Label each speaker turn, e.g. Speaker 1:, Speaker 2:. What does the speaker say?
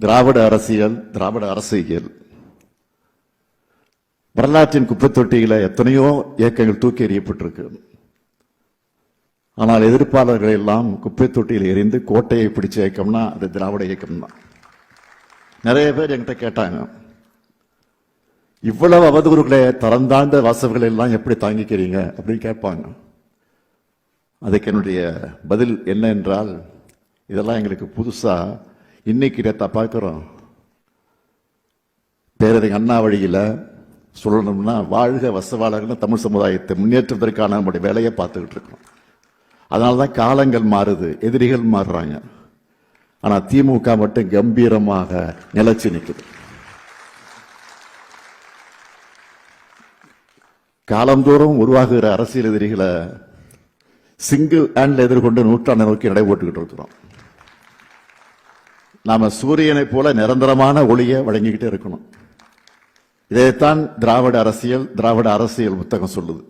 Speaker 1: திராவிட அரசியல் திராவிட அரசியல். வரலாற்றின் குப்பைத் தொட்டியில் எத்தனையோ இயக்கங்கள் தூக்கி எறியப்பட்டிருக்கு. ஆனால் எதிர்ப்பாளர்கள் எல்லாம் குப்பைத்தொட்டியில் எரிந்து கோட்டையை பிடிச்ச இயக்கம்னா அது திராவிட இயக்கம் தான் நிறைய பேர் என்கிட்ட கேட்டாங்க இவ்வளவு அவதூறுகளை தரந்தாழ்ந்த வாசகங்களை எல்லாம் எப்படி தாங்கிக்கிறீங்க? அப்படின்னு கேட்பாங்க. அதுக்கு என்னுடைய பதில் என்ன என்றால் இதெல்லாம் எங்களுக்கு புதுசாக இன்னைக்கு நேத்தா பார்க்குறோம். பேரறிஞர் அண்ணா வழியில் சொல்லணும்னா வாழ்க வசவாளர்கள் தமிழ் சமுதாயத்தை முன்னேற்றுவதற்கான நம்முடைய வேலையை பார்த்துக்கிட்டு இருக்கோம் அதனால தான் காலங்கள் மாறுது எதிரிகள் மாறுறாங்க. ஆனால் திமுக மட்டும் கம்பீரமாக நிலைச்சு நிற்குது காலந்தோறும் உருவாகுகிற அரசியல் எதிரிகளை சிங்கிள் ஹேண்டில் எதிர்கொண்டு நூற்றாண்டை நோக்கி நடைபோட்டுக்கிட்டு இருக்கிறோம். நாம சூரியனை போல நிரந்தரமான ஒளியை வழங்கிக்கிட்டே இருக்கணும். இதைத்தான் திராவிட அரசியல் திராவிட அரசியல் புத்தகம் சொல்லுது.